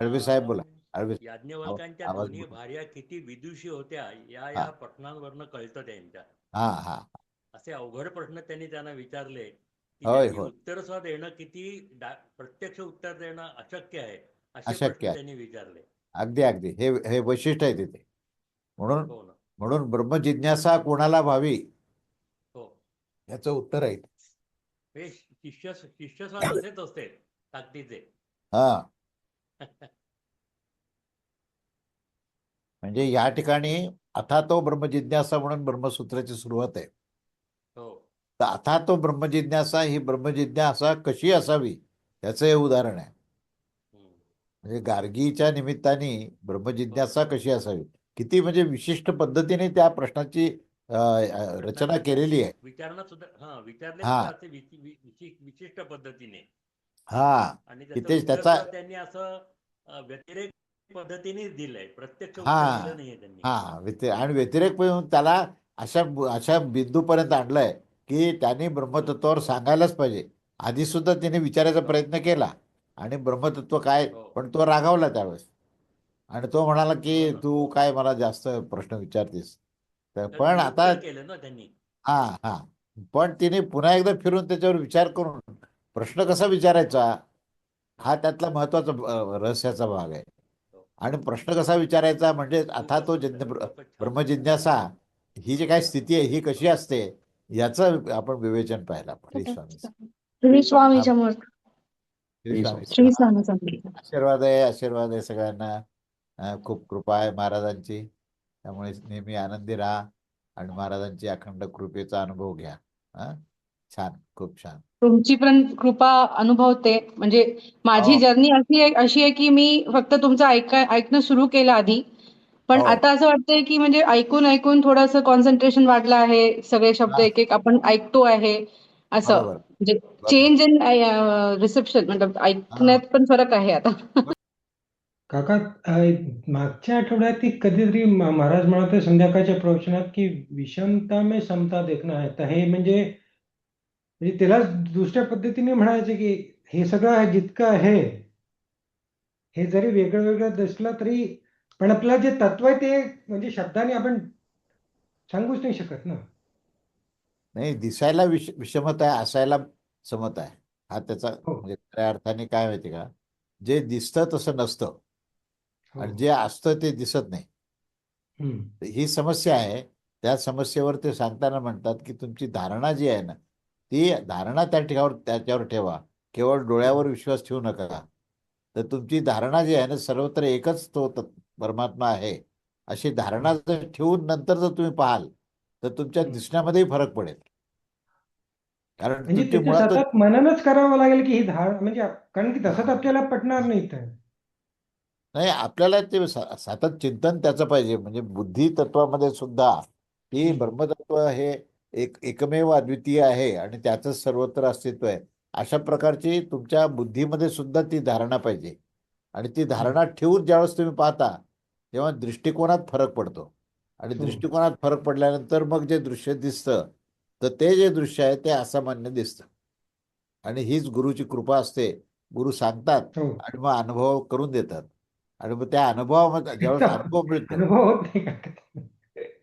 अळवे साहेब बोला. अळवे दोन्ही. भार्या किती विदुषी होत्या या. या पठणांवरनं कळतं त्यांच्या. हा हा. असे अवघड प्रश्न त्यांनी त्यांना विचारले. उत्तर सुद्धा देणं किती प्रत्यक्ष उत्तर देणं अशक्य आहे अशक्य प्रश्न. त्यांनी विचारले. अगदी अगदी. हे हे वैशिष्ट्य आहे तिथे. म्हणून हो म्हणून ब्रह्मजिज्ञासा कोणाला व्हावी? हो. याचं उत्तर आहे. शिष्य शिष्य सुद्धा तसेच असते ताकदीचे. हा. म्हणजे या ठिकाणी आता तो ब्रह्मजिज्ञासा म्हणून ब्रह्मसूत्राची सुरुवात आहे. हो. तर आता तो ब्रह्मजिज्ञासा ही ब्रह्मजिज्ञासा कशी असावी याचं हे उदाहरण आहे. म्हणजे गार्गीच्या निमित्ताने ब्रह्मजिज्ञासा कशी असावी? किती म्हणजे विशिष्ट पद्धतीने त्या प्रश्नाची रचना केलेली आहे. विचारणा सुद्धा हा विचारले हा. विशिष्ट पद्धतीने. हा. त्याचं त्यांनी असं व्यतिरेक पद्धतीनेच दिलंय. प्रत्यक्ष हा. नाहीये त्यांनी. हा व्यति आणि व्यतिरेक पण त्याला अशा अशा बिंदूपर्यंत आणलंय की त्यांनी ब्रह्मतत्वावर सांगायलाच पाहिजे. आधी सुद्धा त्याने विचारायचा प्रयत्न केला आणि ब्रह्मतत्व काय हो. पण तो रागावला त्यावेळेस. आणि तो म्हणाला की हो. तू काय मला जास्त प्रश्न विचारतेस? तर पण आता केलं ना त्यांनी. हा हा. पण तिने पुन्हा एकदा फिरून त्याच्यावर विचार करून प्रश्न कसा विचारायचा? हा त्यातला महत्त्वाचा रहस्याचा भाग आहे. आणि प्रश्न कसा विचारायचा म्हणजे आता तो जिज्ञ. ब्रह्मजिज्ञासा ही जी काय स्थिती आहे ही कशी असते याचं आपण विवेचन पाहिलं श्री स्वामी आशीर्वाद आहे आशीर्वाद आहे सगळ्यांना. खूप कृपा आहे महाराजांची. त्यामुळे नेहमी आनंदी राहा आणि महाराजांची अखंड कृपेचा अनुभव घ्या. हा छान खूप छान. तुमची पण कृपा अनुभवते. म्हणजे माझी हो. जर्नी अशी आहे अशी आहे की मी फक्त तुमचं ऐका ऐकणं सुरू केलं आधी. पण हो. आता असं वाटतंय की म्हणजे ऐकून ऐकून थोडंसं कॉन्सन्ट्रेशन वाढलं आहे. सगळे शब्द हा. एक एक आपण ऐकतो आहे. असं. बरोबर. म्हणजे चेंज इन रिसेप्शन म्हणजे ऐकण्यात पण फरक आहे आता. काका अ, मागच्या आठवड्यात ती कधीतरी म- महाराज म्हणत होते संध्याकाळच्या प्रवचनात की विषमता में समता देखना है. तर हे म्हणजे म्हणजे त्याला दुसऱ्या पद्धतीने म्हणायचे की हे सगळं जितकं आहे हे जरी वेगळं वेगळं दिसलं तरी पण आपलं जे तत्व आहे ते म्हणजे शब्दाने आपण सांगूच नाही शकत ना. नाही दिसायला विष विषमता आहे असायला समत आहे. हा त्याचा हो. म्हणजे खऱ्या अर्थाने काय माहिती का? जे दिसतं तसं नसतं. हो. आणि जे असतं ते दिसत नाही. ही समस्या आहे. त्या समस्येवर ते सांगताना म्हणतात की तुमची धारणा जी आहे ना ती धारणा त्या ठिकावर त्याच्यावर ठेवा. केवळ डोळ्यावर विश्वास ठेवू नका. तर तुमची धारणा जी आहे ना सर्वत्र एकच तो परमात्मा आहे. अशी धारणा जर ठेवून नंतर जर तुम्ही पाहाल तर तुमच्या. दिसण्यामध्येही फरक पडेल. कारण म्हणजे सतत मननच करावं लागेल की ही धार म्हणजे कारण की तसंच आपल्याला पटणार नाही तर नाही आपल्याला ते सतत चिंतन त्याचं पाहिजे. म्हणजे बुद्धी तत्वामध्ये सुद्धा हम्म. ब्रह्मतत्व हे एक एकमेव अद्वितीय आहे आणि त्याचंच सर्वत्र अस्तित्व आहे. अशा प्रकारची तुमच्या बुद्धीमध्ये सुद्धा ती धारणा पाहिजे. आणि ती धारणा ठेवून ज्यावेळेस तुम्ही पाहता तेव्हा दृष्टिकोनात फरक पडतो. आणि हो. दृष्टिकोनात फरक पडल्यानंतर मग जे दृश्य दिसतं तर ते जे दृश्य आहे ते असामान्य दिसतं. आणि हीच गुरुची कृपा असते. गुरु सांगतात हो. आणि मग अनुभव करून देतात. आणि मग त्या अनुभवामध्ये ज्यावेळेस अनुभव मिळतो.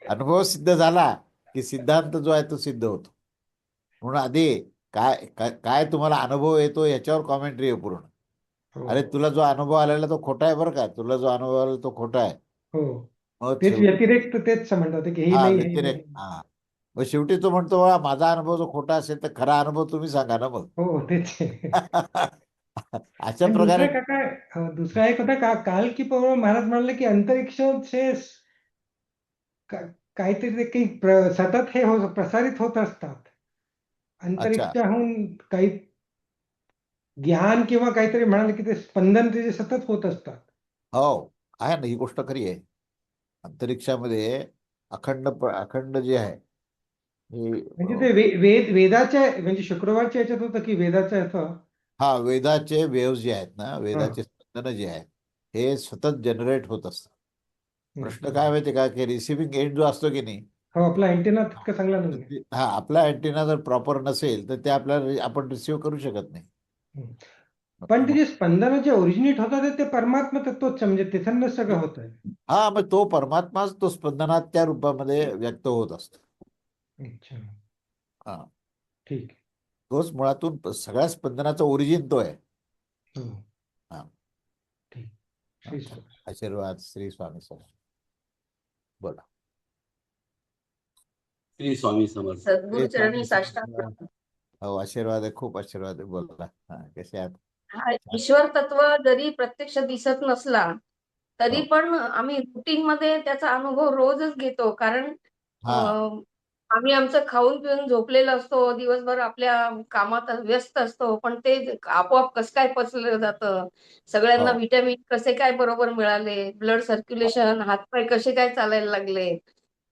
अनुभव सिद्ध झाला की सिद्धांत जो आहे तो सिद्ध होतो. म्हणून आधी काय काय तुम्हाला अनुभव येतो याच्यावर कॉमेंट्री आहे पूर्ण. हो. अरे तुला जो अनुभव आलेला तो खोटा आहे बरं का. तुला जो अनुभव आलेला तो खोटा आहे. हो. तेच हे हा हे व्यतिरेक. हा. मग शेवटी तो म्हणतो "वा, माझा अनुभव जो खोटा असेल तर खरा अनुभव तुम्ही सांगा ना मग. हो तेच. अशा प्रकारे दुसरं एक होता काल की महाराज म्हणाले की अंतरिक्ष काहीतरी ते काही सतत हे हो प्रसारित होत असतात. अंतरिक्षाहून काही ज्ञान किंवा काहीतरी म्हणाले की ते स्पंदन त्याचे सतत होत असतात. हो आहे ना ही गोष्ट खरी आहे. अंतरिक्षामध्ये अखंड अखंड जे आहे हे म्हणजे ते वे- वेद वेदाच्या म्हणजे शुक्रवारच्या याच्यात होतं की वेदाच्या ह्याचं हा वेदाचे वेव्ह जे आहेत ना वेदाचे स्पंदन जे आहेत हे सतत जनरेट होत असतात. प्रश्न काय माहिती का की रिसिव्हिंग एंड जो असतो की नाही हो आपला अँटेना तितका चांगला नाही हा आपला अँटेना जर प्रॉपर नसेल तर ते आपल्याला आपण रिसिव्ह करू शकत नाही. पण ते जे स्पंदनं जे ओरिजिनेट होतात ते परमात्मा तत्वच म्हणजे तिथूनच सगळं होत आहे हा मग तो परमात्माच तो स्पंदनात त्या रूपामध्ये व्यक्त होत असतो. अच्छा. हा. ठीक. तोच मुळातून सगळ्या स्पंदनाचा ओरिजिन तो आहे. हो. श्री स्वामी. आशीर्वाद श्री स्वामी समर्थ. बोला. श्री स्वामी समर्थ. सद्गुरु श्री चरणी स्वामी साष्टांग. समर्थ. हो आशीर्वाद आहे खूप आशीर्वाद. आहे बोला. हा कसे आहात? हा ईश्वर तत्व जरी प्रत्यक्ष दिसत नसला तरी हो. पण आम्ही रुटीन मध्ये त्याचा अनुभव रोजच घेतो. कारण हा. अं, आम्ही आमचं खाऊन पिऊन झोपलेलो असतो दिवसभर आपल्या कामात व्यस्त असतो पण ते आपोआप कसं काय पचलं जातं? सगळ्यांना हो. व्हिटॅमिन कसे काय बरोबर मिळाले? ब्लड सर्क्युलेशन हातपाय कसे काय चालायला लागले?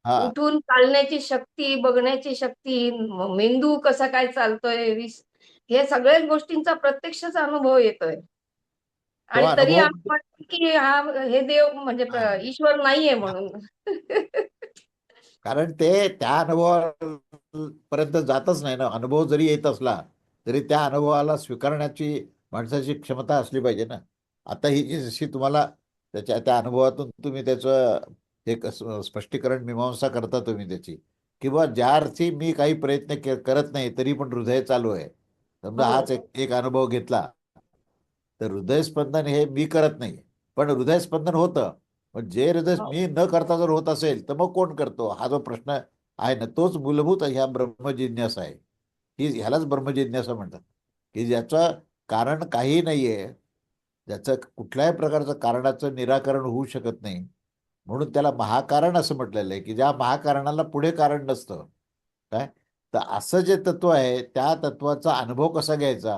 हा. उठून चालण्याची शक्ती बघण्याची शक्ती मेंदू कसा काय चालतोय हे सगळ्याच गोष्टींचा प्रत्यक्षच अनुभव येतोय. आणि तरी आम्हाला वाटतं की हा हे देव म्हणजे हा. ईश्वर नाहीये म्हणून. कारण ते त्या अनुभवापर्यंत जातच नाही ना. अनुभव जरी येत असला तरी त्या अनुभवाला स्वीकारण्याची माणसाची क्षमता असली पाहिजे ना. आता ही जी जशी तुम्हाला त्याच्या त्या अनुभवातून तुम्ही त्याचं एक स्पष्टीकरण मीमांसा करता तुम्ही त्याची. किंवा ज्या अर्थी मी काही प्रयत्न करत नाही तरी पण हृदय चालू आहे. समजा हो. हाच एक एक अनुभव घेतला तर हृदयस्पंदन हे मी करत नाही. पण हृदयस्पंदन होतं. पण जे हृदय हो. मी न करता जर होत असेल तर मग कोण करतो? हा जो प्रश्न आहे ना तोच मूलभूत ह्या ब्रह्मजिज्ञासा आहे. ही ह्यालाच ब्रह्मजिज्ञासा म्हणतात. की ज्याचं कारण काही नाहीये ज्याचं कुठल्याही प्रकारचं कारणाचं निराकरण होऊ शकत नाही म्हणून त्याला महाकारण असं म्हटलेलं आहे की ज्या महाकारणाला पुढे कारण नसतं. काय? तर असं जे तत्व आहे त्या तत्वाचा अनुभव कसा घ्यायचा?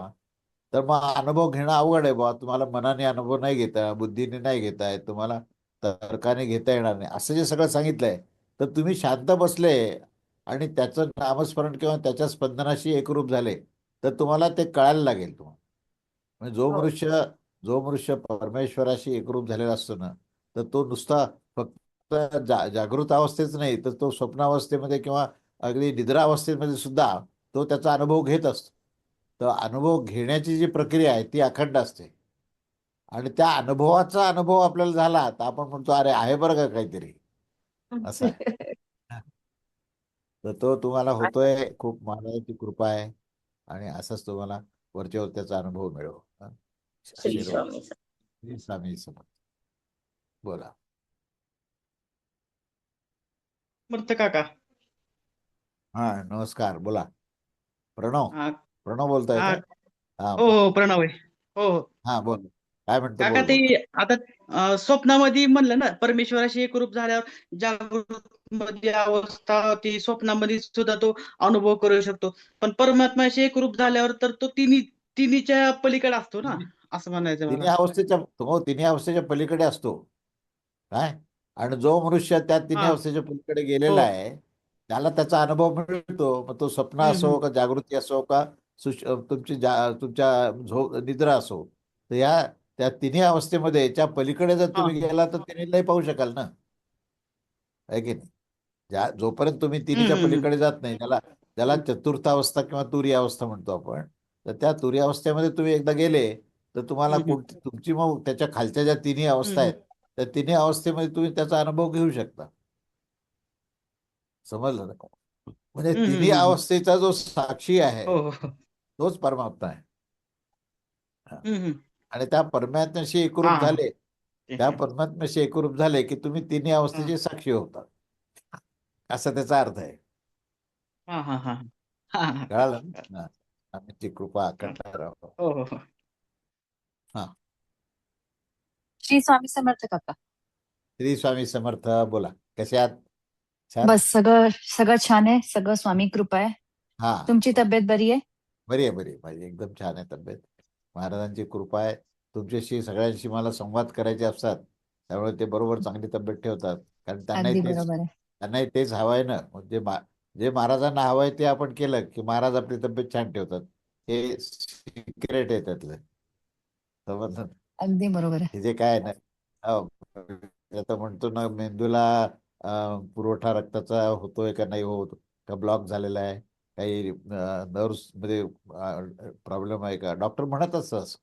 तर मग अनुभव घेणं अवघड आहे बा तुम्हाला मनाने अनुभव नाही घेता बुद्धीने नाही घेता येत तुम्हाला तर्काने घेता येणार नाही. असं जे सगळं सांगितलंय तर तुम्ही शांत बसले आणि त्याचं नामस्मरण किंवा त्याच्या स्पंदनाशी एकरूप झाले तर तुम्हाला ते कळायला लागेल तुम्हाला. म्हणजे जो हो. मनुष्य जो मनुष्य परमेश्वराशी एकरूप झालेला असतो ना तर तो नुसता फक्त जा जागृत अवस्थेच नाही तर तो स्वप्नावस्थेमध्ये किंवा अगदी निद्रा अवस्थेमध्ये सुद्धा तो त्याचा अनुभव घेत असतो. तर अनुभव घेण्याची जी प्रक्रिया आहे ती अखंड असते. आणि त्या अनुभवाचा अनुभव आपल्याला झाला तर आपण म्हणतो अरे आहे बरं का काहीतरी. असं. तर तो तुम्हाला होतोय. खूप महाराजांची कृपा आहे. आणि असंच तुम्हाला वरच्यावर त्याचा अनुभव मिळो हं. श्री आशीर्वाद. स्वामी बोला. काका. हा नमस्कार. बोला. प्रणव. हा. प्रणव बोलताय हो. हो प्रणव आहे. हो हो. हा बोल. काय म्हणतो काका ते. आता स्वप्नामध्ये म्हणलं ना परमेश्वराशी एकरूप झाल्यावर जागृत मध्ये अवस्था ती स्वप्नामध्ये सुद्धा तो अनुभव करू शकतो पण परमात्म्याशी एकरूप झाल्यावर तर तो तिन्ही तिन्हीच्या पलीकडे असतो ना असं म्हणायचं तिन्ही अवस्थेच्या हो तिन्ही अवस्थेच्या पलीकडे असतो काय आणि जो मनुष्य त्या तिन्ही. अवस्थेच्या पलीकडे गेलेला हो. आहे त्याला त्याचा अनुभव मिळतो मग तो स्वप्न असो का जागृती असो का तुमची तुमच्या झोप निद्रा असो तर या त्या तिन्ही अवस्थेमध्ये याच्या पलीकडे जर तुम्ही गेला तर तिन्ही नाही पाहू शकाल ना. आहे की नाही? ज्या जोपर्यंत तुम्ही तिन्हीच्या पलीकडे जात नाही त्याला त्याला चतुर्थ अवस्था किंवा तुरी अवस्था म्हणतो आपण तर त्या तुरी अवस्थेमध्ये तुम्ही एकदा गेले तर तुम्हाला. कोणती तुमची मग त्याच्या खालच्या ज्या तिन्ही अवस्था आहेत त्या तिन्ही अवस्थेमध्ये तुम्ही त्याचा अनुभव घेऊ शकता. समजलं ना? म्हणजे तिन्ही. अवस्थेचा जो साक्षी आहे हो हो हो. तोच परमात्मा आहे. आणि त्या परमात्म्याशी एकरूप हा. झाले. त्या. परमात्म्याशी एकरूप झाले की तुम्ही तिन्ही अवस्थेचे साक्षी होतात असा त्याचा अर्थ आहे. हा हा हा. हा हा. कळालं ना? हा. आमची कृपा अखंड राहो हो हो हो. श्री स्वामी समर्थ काका. श्री स्वामी समर्थ बोला. कसे आहात? बस सगळं सगळं छान आहे. सगळं स्वामी कृपा आहे. हा. तुमची तब्येत बरी आहे? बरी आहे बरी आहे. माझी एकदम छान आहे तब्येत. महाराजांची कृपा आहे. तुमच्याशी सगळ्यांशी मला संवाद करायचे असतात. त्यामुळे ते बरोबर चांगली तब्येत ठेवतात. कारण त्यांनाही तेच त्यांनाही तेच हवं आहे ना. म्हणजे जे महाराजांना हवं आहे ते आपण केलं की महाराज आपली तब्येत छान ठेवतात. हे सिक्रेट आहे त्यातलं. समजलं? अगदी बरोबर हे जे काय ना हो, म्हणतो ना मेंदूला पुरवठा रक्ताचा होतोय का नाही होत का ब्लॉक झालेला आहे. काही नर्व्समध्ये प्रॉब्लेम आहे का? डॉक्टर म्हणतच असं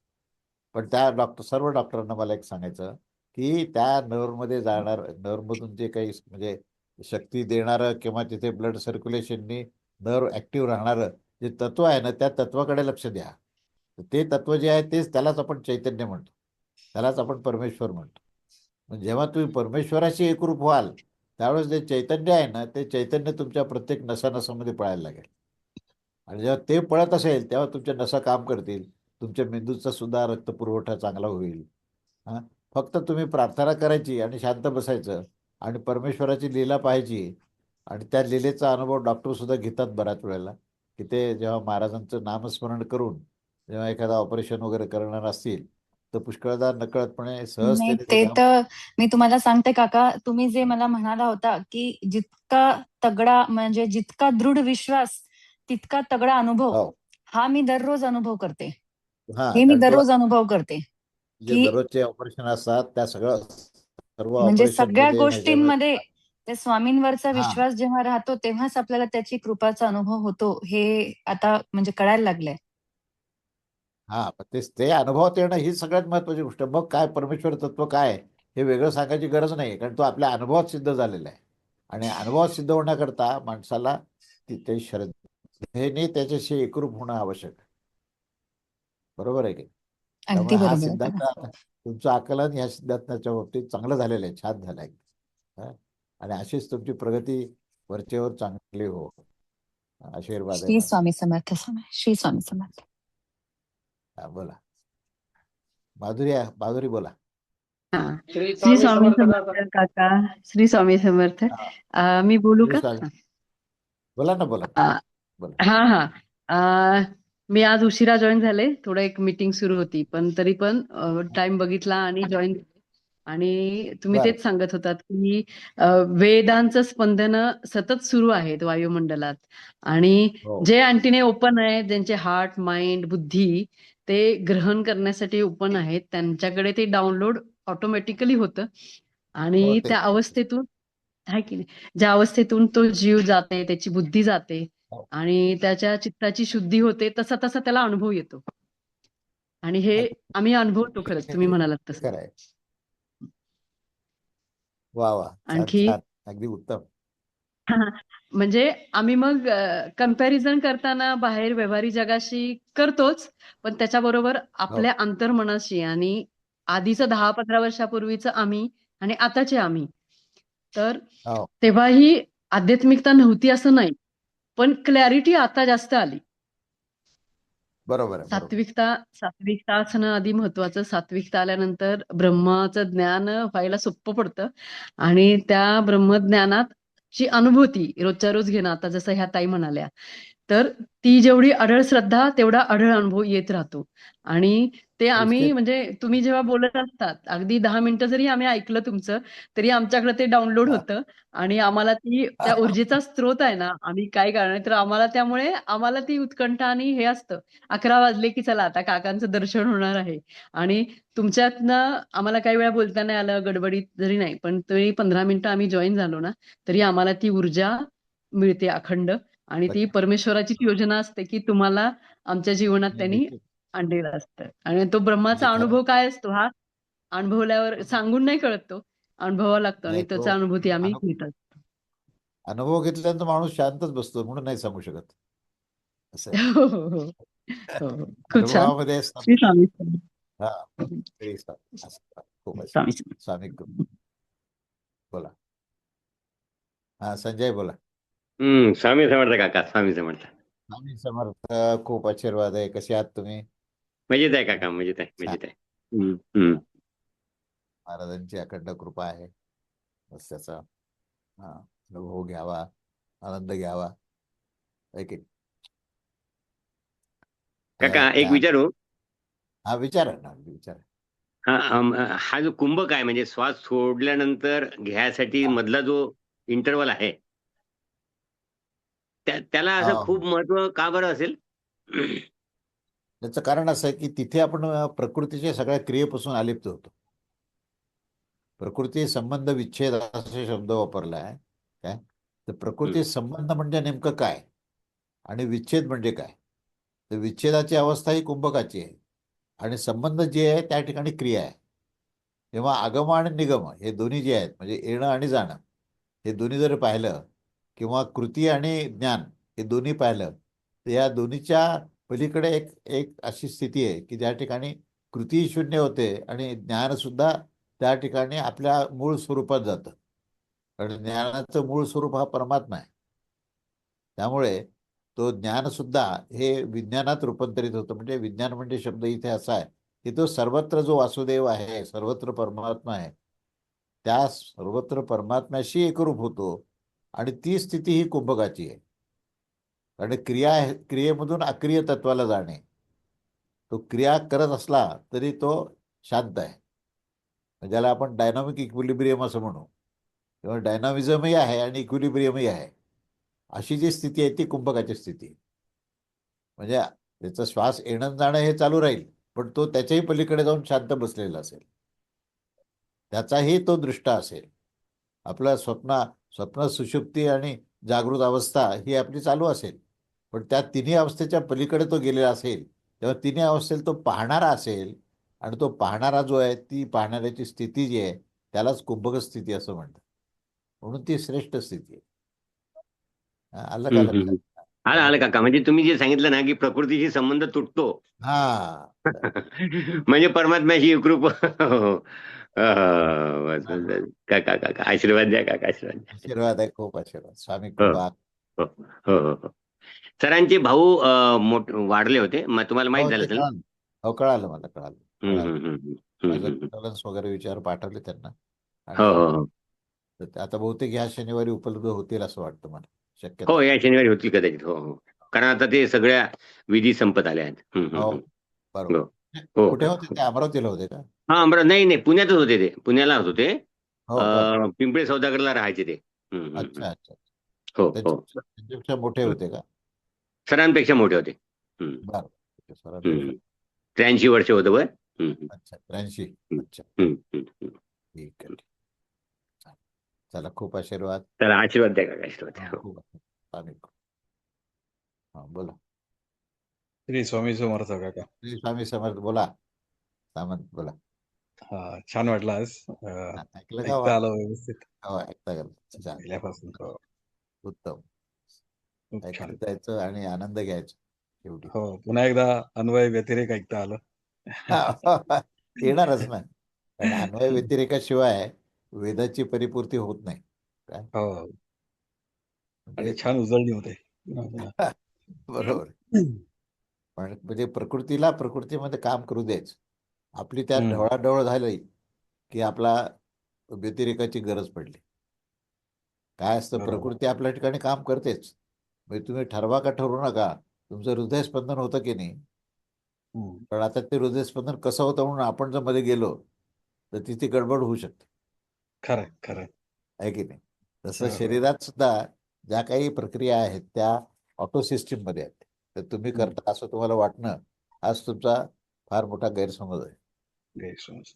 पण त्या डॉक्टर सर्व डॉक्टरांना मला एक सांगायचं की त्या नर्वमध्ये जाणार नर्वमधून जे काही म्हणजे शक्ती देणारं किंवा तिथे ब्लड सर्क्युलेशननी नर्व ॲक्टिव्ह राहणारं जे तत्व आहे ना त्या तत्वाकडे लक्ष द्या. ते तत्व जे आहे तेच त्यालाच आपण चैतन्य म्हणतो. त्यालाच आपण परमेश्वर म्हणतो. मग जेव्हा तुम्ही परमेश्वराशी एकरूप व्हाल त्यावेळेस जे चैतन्य आहे ना ते चैतन्य तुमच्या प्रत्येक नसानसामध्ये पळायला लागेल. आणि जेव्हा ते पळत असेल तेव्हा तुमच्या नसा काम करतील. तुमच्या मेंदूचा सुद्धा रक्तपुरवठा चांगला होईल. हां? फक्त तुम्ही प्रार्थना करायची आणि शांत बसायचं आणि परमेश्वराची लीला पाहायची आणि त्या लीलेचा अनुभव डॉक्टर सुद्धा घेतात बऱ्याच वेळेला की ते जेव्हा महाराजांचं नामस्मरण करून जेव्हा एखादा ऑपरेशन वगैरे करणार असतील तर पुष्कळदा नकळतपणे सहज ते तर मी तुम्हाला सांगते काका तुम्ही जे मला म्हणाला होता की जितका तगडा म्हणजे जितका दृढ विश्वास तितका तगडा अनुभव हो. हा मी दररोज अनुभव करते. हां हे मी कारण दररोज अनुभव करते. जे की- दररोजचे ऑपरेशन असतात त्या सगळं सर्व म्हणजे operation सगळ्या मध्ये गोष्टींमध्ये त्या स्वामींवरचा हा. विश्वास जेव्हा राहतो तेव्हाच आपल्याला त्याची कृपाचा अनुभव होतो. हे आता म्हणजे कळायला लागलंय. हा पण तेच ते अनुभवात येणं ही सगळ्यात महत्वाची गोष्ट. मग काय परमेश्वर तत्व काय? आहे, हे वेगळं सांगायची गरज नाही कारण तो आपल्या अनुभवात सिद्ध झालेला आहे. आणि अनुभवात सिद्ध होण्याकरता माणसाला ती- ते श्रद्धेने त्याच्याशी एकरूप होणं आवश्यक. बरोबर आहे की त्यामुळे हा बरोबर आहे सिद्धांत तुमचं आकलन या सिद्धांताच्या बाबतीत चांगलं झालेलं आहे छान झालं आहे. हा? आणि अशीच तुमची प्रगती वरचेवर चांगली हो. आशीर्वाद श्री. स्वामी समर्थ श्री स्वामी समर्थ. हा, बोला. माधुरी माधुरी बोला. हा. श्री स्वामी समर्थ काका. श्री स्वामी समर्थ. हा. मी बोलू का. बोला ना बोला. हा हा. अं, मी आज उशिरा जॉईन झाले. थोडं एक मीटिंग सुरू होती पण तरी पण टाइम बघितला आणि जॉईन आणि तुम्ही. तेच सांगत होतात की वेदांचं स्पंदन सतत सुरू आहेत वायुमंडलात. आणि हो. जे अँटीने ओपन आहेत ज्यांचे हार्ट माइंड बुद्धी ते ग्रहण करण्यासाठी ओपन आहेत त्यांच्याकडे ते डाउनलोड ऑटोमॅटिकली होतं. आणि. त्या अवस्थेतून आहे की नाही? ज्या अवस्थेतून तो जीव जाते त्याची बुद्धी जाते. आणि त्याच्या चित्ताची शुद्धी होते तसा तसा त्याला अनुभव येतो. आणि हे आम्ही अनुभवतो खरंच तुम्ही म्हणालात तसं. वा वा. आणखी- अगदी उत्तम. म्हणजे आम्ही मग कंपॅरिझन करताना बाहेर व्यवहारी जगाशी करतोच पण त्याच्याबरोबर आपल्या अंतर्मनाशी आणि आधीचं दहा पंधरा वर्षापूर्वीचं आम्ही आणि आताचे आम्ही. तर हो. तेव्हाही आध्यात्मिकता नव्हती असं नाही. पण क्लॅरिटी आता जास्त आली. बरोबर. सात्विकता सात्विकता असणं आधी महत्वाचं. सात्विकता आल्यानंतर ब्रह्माचं ज्ञान व्हायला सोपं पडतं. आणि त्या ब्रह्मज्ञानात ची अनुभूती रोजच्या रोज घेणं आता जसं ह्या ताई म्हणाल्या तर ती जेवढी अढळ श्रद्धा तेवढा अढळ अनुभव येत राहतो. आणि ते आम्ही. म्हणजे तुम्ही जेव्हा बोलत असतात अगदी दहा मिनिटं जरी आम्ही ऐकलं तुमचं तरी आमच्याकडे ते डाउनलोड. होतं. आणि आम्हाला ती त्या ऊर्जेचा स्रोत आहे ना आम्ही काय करणार? तर आम्हाला त्यामुळे आम्हाला ती उत्कंठा आणि हे असतं. अकरा वाजले की चला आता काकांचं दर्शन होणार आहे. आणि तुमच्यातनं आम्हाला काही वेळा बोलता नाही आलं गडबडीत जरी नाही पण तरी पंधरा मिनिटं आम्ही जॉईन झालो ना तरी आम्हाला ती ऊर्जा मिळते अखंड. आणि ती परमेश्वराचीच योजना असते की तुम्हाला आमच्या जीवनात त्यांनी. आणलेलं असतं. आणि तो ब्रह्माचा. अनुभव काय असतो हा अनुभवल्यावर सांगून नाही कळत तो. अनुभवावा लागतो आणि त्याचा अनुभूती आम्ही घेत असतो अनुभव घेतल्यानंतर माणूस शांतच बसतो म्हणून नाही सांगू शकत. स्वामी. बोला. हा संजय बोला. हम्म स्वामी समर्थ काका स्वामी समर्थ. स्वामी समर्थ खूप आशीर्वाद आहे. कसे आहात तुम्ही? मजेत आहे काका मजेत आहे मजेत आहे. हम्म, हम्म. महाराजांची अखंड कृपा आहे. बस त्याचा हा अनुभव घ्यावा आनंद घ्यावा. है की? नाही? काका एक विचारू? हा विचारा ना विचारा. हा अम, हा जो कुंभक आहे म्हणजे श्वास सोडल्यानंतर घ्यायसाठी मधला जो इंटरवल आहे त्याला. असं खूप महत्त्व का बरं असेल? त्याचं कारण असं आहे की तिथे आपण प्रकृतीच्या सगळ्या क्रियेपासून अलिप्त होतो. प्रकृती संबंध विच्छेद असे शब्द वापरला आहे काय? तर प्रकृती संबंध म्हणजे नेमकं काय? आणि विच्छेद म्हणजे काय? तर विच्छेदाची अवस्था ही कुंभकाची आहे. आणि संबंध जे आहे त्या ठिकाणी क्रिया आहे. तेव्हा आगम आणि निगम हे दोन्ही जे आहेत म्हणजे येणं आणि जाणं हे दोन्ही जर पाहिलं किंवा कृती आणि ज्ञान हे दोन्ही पाहिलं तर या दोन्हीच्या पलीकडे एक एक अशी स्थिती आहे की ज्या ठिकाणी कृती शून्य होते आणि ज्ञानसुद्धा त्या ठिकाणी आपल्या मूळ स्वरूपात जातं. कारण ज्ञानाचं मूळ स्वरूप हा परमात्मा आहे. त्यामुळे तो ज्ञानसुद्धा हे विज्ञानात रूपांतरित होतं. म्हणजे विज्ञान म्हणजे शब्द इथे असा आहे की तो सर्वत्र जो वासुदेव आहे सर्वत्र परमात्मा आहे त्या सर्वत्र परमात्म्याशी एकरूप होतो. आणि ती स्थिती ही कुंभकाची आहे. कारण क्रिया क्रियेमधून अक्रिय तत्वाला जाणे. तो क्रिया करत असला तरी तो शांत आहे. ज्याला आपण डायनॉमिक इक्विलिब्रियम असं म्हणू. किंवा डायनॉमिझमही आहे आणि इक्विलिब्रियमही आहे. अशी जी स्थिती आहे ती कुंभकाची स्थिती. म्हणजे त्याचा श्वास येणं जाणं हे चालू राहील पण तो त्याच्याही पलीकडे जाऊन शांत बसलेला असेल. त्याचाही तो दृष्टा असेल. आपलं स्वप्न स्वप्न सुषुप्ती आणि जागृत अवस्था ही आपली चालू असेल. पण त्या तिन्ही अवस्थेच्या पलीकडे तो गेलेला असेल तेव्हा तिन्ही अवस्थेला तो पाहणारा असेल आणि तो पाहणारा जो आहे ती पाहणाऱ्याची स्थिती जी आहे त्यालाच कुंभक स्थिती असं म्हणतात. म्हणून ती श्रेष्ठ स्थिती आहे. हा, आलं का लक्षात? आलं आलं काका. म्हणजे तुम्ही जे सांगितलं ना की प्रकृतीशी संबंध तुटतो. हा. म्हणजे परमात्म्याशी एकरूप. अं, बस, बस, बस. काका काका आशीर्वाद द्या काका आशीर्वाद द्या आशीर्वाद आहे खूप आशीर्वाद स्वामी. कृपा हो हो हो हो सरांचे भाऊ अं, मोठ वाढले होते तुम्हाला माहीत हो, झालं ते असेल ना? कळालं. हो कळालं मला कळालं हम्म, कळालं. हम्म, हम्म, हम्म, माझं हम्म. condolence वगैरे विचार पाठवले त्यांना हो हो हो तर ते आता बहुतेक ह्या शनिवारी उपलब्ध होतील असं वाटतं मला शक्यता हो या शनिवारी होतील कदाचित हो हो कारण आता ते सगळ्या विधी संपत आल्या आहेत हम्म, हम्म, हो हम्म. बरोबर कुठे होते ते अमरावतीला होते का हा अमरावती नाही नाही पुण्यातच होते ते पुण्याला होते हो बरं. अं, पिंपळे सौदागरला राहायचे ते हम्म, हम्म, हम्म. अच्छा अच्छा हो हो त्यांच्यापेक्षा त्यांच्यापेक्षा मोठे होते का सरांपेक्षा मोठे होते हम्म, बरं ठीक आहे, सरांपेक्षा. हम्म. त्र्याऐंशी वर्ष होतं हम्म, हम्म, अच्छा त्र्याऐंशी. अच्छा हम्म, हम्म, हम्म. ठीक आहे ठीक. चला खूप आशीर्वाद तर आशीर्वाद द्या काका आशीर्वाद द्या हा, हो. खूप आशीर्वाद. स्वामी हा बोला श्री स्वामी समर्थ काका. श्री स्वामी समर्थ बोला. सामंत बोला. हा छान वाटलं आज. हा, ऐकलं का ऐकता वा? आलं व्यवस्थित. हो ऐकता गेलं छान. पहिल्यापासून हो. उत्तम. खूप छान. ऐकत जायचं आणि आनंद घ्यायचा शेवटी. हो पुन्हा एकदा अन्वय व्यतिरेक ऐकता आलं. येणारच ना. कारण अन्वय व्यतिरेकाशिवाय वेदाची परिपूर्ती होत नाही. हो. आणि म्हणजे छान उजळणी होते. पुन्हा. पण म्हणजे प्रकृतीला प्रकृतीमध्ये काम करू द्यायचं. आपली त्या. ढवळाढवळ झाली की आपला व्यतिरेकाची गरज पडली. काय असतं. प्रकृती आपल्या ठिकाणी काम करतेच. म्हणजे तुम्ही ठरवा का ठरवू नका? तुमचं हृदयस्पंदन होतं की नाही. पण आता ते हृदयस्पंदन कसं होतं म्हणून आपण जर मध्ये गेलो तर तिथे गडबड होऊ शकते. खरंय खरंय आहे. की नाही? तसं. शरीरात सुद्धा ज्या काही प्रक्रिया आहेत त्या ऑटो सिस्टीममध्ये आहेत. तर तुम्ही. करता असं तुम्हाला वाटणं हाच तुमचा फार मोठा गैरसमज आहे गैरसमज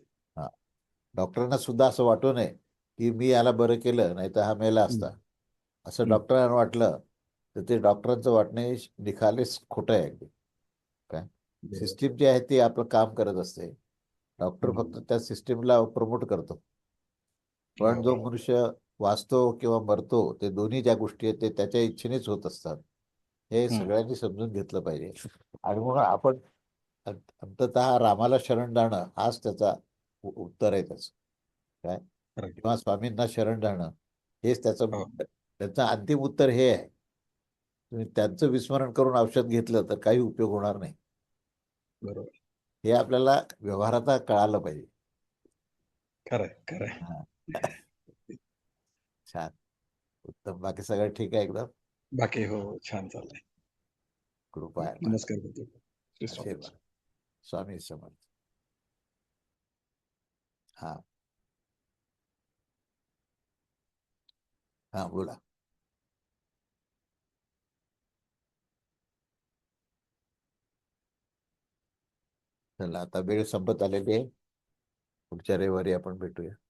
डॉक्टरांना सुद्धा असं वाटू नये की मी याला बरं केलं नाही तर हा मेला असता असं. डॉक्टरांना वाटलं तर ते डॉक्टरांचं वाटणे निखालेच खोटं आहे अगदी बरोबर. सिस्टीम जी आहे ती आपलं काम करत असते डॉक्टर. फक्त त्या सिस्टीमला प्रमोट करतो पण जो हो. मनुष्य वाचतो किंवा मरतो ते दोन्ही ज्या गोष्टी आहेत ते त्याच्या इच्छेनेच होत असतात हे. सगळ्यांनी समजून घेतलं पाहिजे. आणि म्हणून आपण अंत- अंततः रामाला शरण जाणं हाच त्याचा उत्तर आहे त्याचं. काय. किंवा स्वामींना शरण जाणं हेच त्याचं हो. त्याचं अंतिम उत्तर हे आहे. तुम्ही त्यांचं विस्मरण करून औषध घेतलं तर काही उपयोग होणार नाही. बरोबर. हे आपल्याला व्यवहारात कळालं पाहिजे. खरंय खरंय. छान. उत्तम. बाकी सगळं ठीक आहे एकदम? बाकी हो छान चाललंय. कृपा आहे. नमस्कार आशीर्वाद. स्वामी समर्थ. हा. हा बोला. चला आता वेळ संपत आलेली आहे. पुढच्या रविवारी आपण भेटूया.